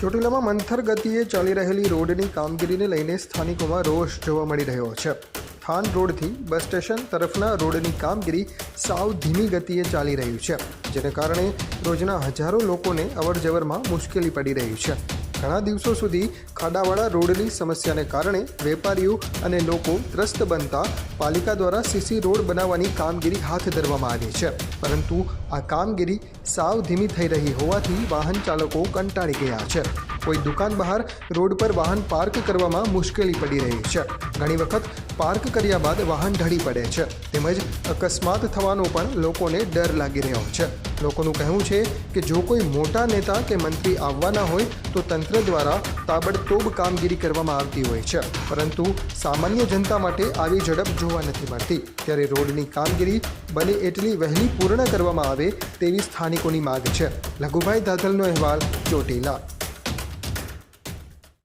ચોટીલામાં મંથર ગતિએ ચાલી રહેલી રોડની કામગીરીને લઈને સ્થાનિકોમાં રોષ જોવા મળી રહ્યો છે. થાન રોડથી બસ સ્ટેશન તરફના રોડની કામગીરી સાવ ધીમી ગતિએ ચાલી રહ્યું છે, જેને કારણે રોજના હજારો લોકોને અવરજવરમાં મુશ્કેલી પડી રહી છે. ઘણા દિવસો સુધી ખાડાવાળા રોડની સમસ્યાને કારણે વેપારીઓ અને લોકો ત્રસ્ત બનતા પાલિકા દ્વારા સીસી રોડ બનાવવાની કામગીરી હાથ ધરવામાં આવી છે. પરંતુ આ કામગીરી સાવ ધીમી થઈ રહી હોવાથી વાહન ચાલકો કંટાળી ગયા છે. કોઈ દુકાન બહાર રોડ પર વાહન પાર્ક કરવામાં મુશ્કેલી પડી રહી છે. ઘણી વખત પાર્ક કર્યા બાદ વાહન ઢળી પડે છે. તેમજ અકસ્માત થવાનો પણ લોકોને ડર લાગી રહ્યો છે. લોકોનું કહેવું છે કે જો કોઈ મોટા નેતા કે મંત્રી આવવાના હોય, તો તંત્ર દ્વારા તાબડતોબ કામગીરી કરવામાં આવતી હોય છે. પરંતુ સામાન્ય જનતા માટે આવી ઝડપ જોવા નથી મળતી. ત્યારે રોડની કામગીરી બને એટલી વહેલી પૂર્ણ કરવામાં આવે તેવી સ્થાનિકોની માગ છે. લઘુભાઈ ધાધલનો અહેવાલ ચોટીલા.